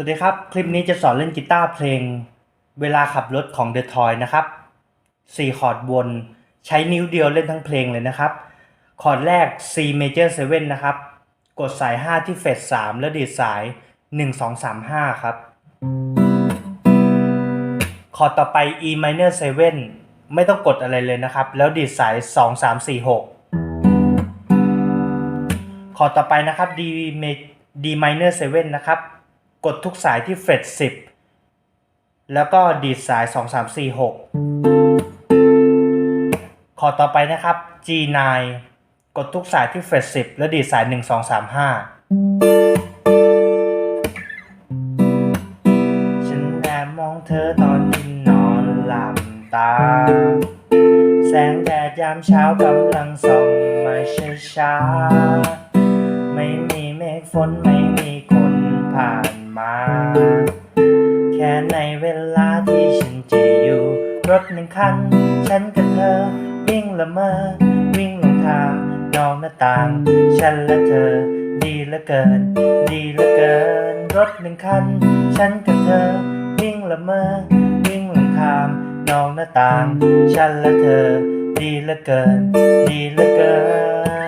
สวัสดีครับ คลิปนี้จะสอนเล่นกีตาร์เพลง เวลาขับรถของ The Toy นะครับ 4 คอร์ดวนใช้นิ้วเดียวเล่นทั้งเพลงเลยนะครับ คอร์ดแรก C major 7 นะครับ กดสาย 5 ที่เฟส3แล้วดีดสาย 1 2 3 5 ครับ คอร์ดต่อไป E minor 7 ไม่ต้องกดอะไรเลยนะครับ แล้วดีดสาย 2 3 4 6 คอร์ดต่อไปนะครับ D ma- D minor 7 นะครับ ดทุกสายที่เฟรต10 แล้วก็ดีดสาย 2 3 4 6คอต่อไปนะครับ G9 กดทุกสายที่เฟรต10 แล้วดีดสาย 1 2 3 5ฉันแอบมองเธอตอนที่นอนหลับตา แสงแดดยามเช้ากำลังส่องมาช้าๆไม่มีเมฆฝนไม่มีคนผ่าน ฉันจะอยู่ รถหนึ่งคัน ฉันกับเธอ วิ่งละเมอ วิ่งลงทาง นอกหน้าต่าง ฉันและเธอ ดีเหลือเกิน ดีเหลือเกิน รถหนึ่งคัน ฉันกับเธอ วิ่งละเมอ วิ่งลงทาง นอกหน้าต่าง ฉันและเธอ ดีเหลือเกิน ดีเหลือเกิน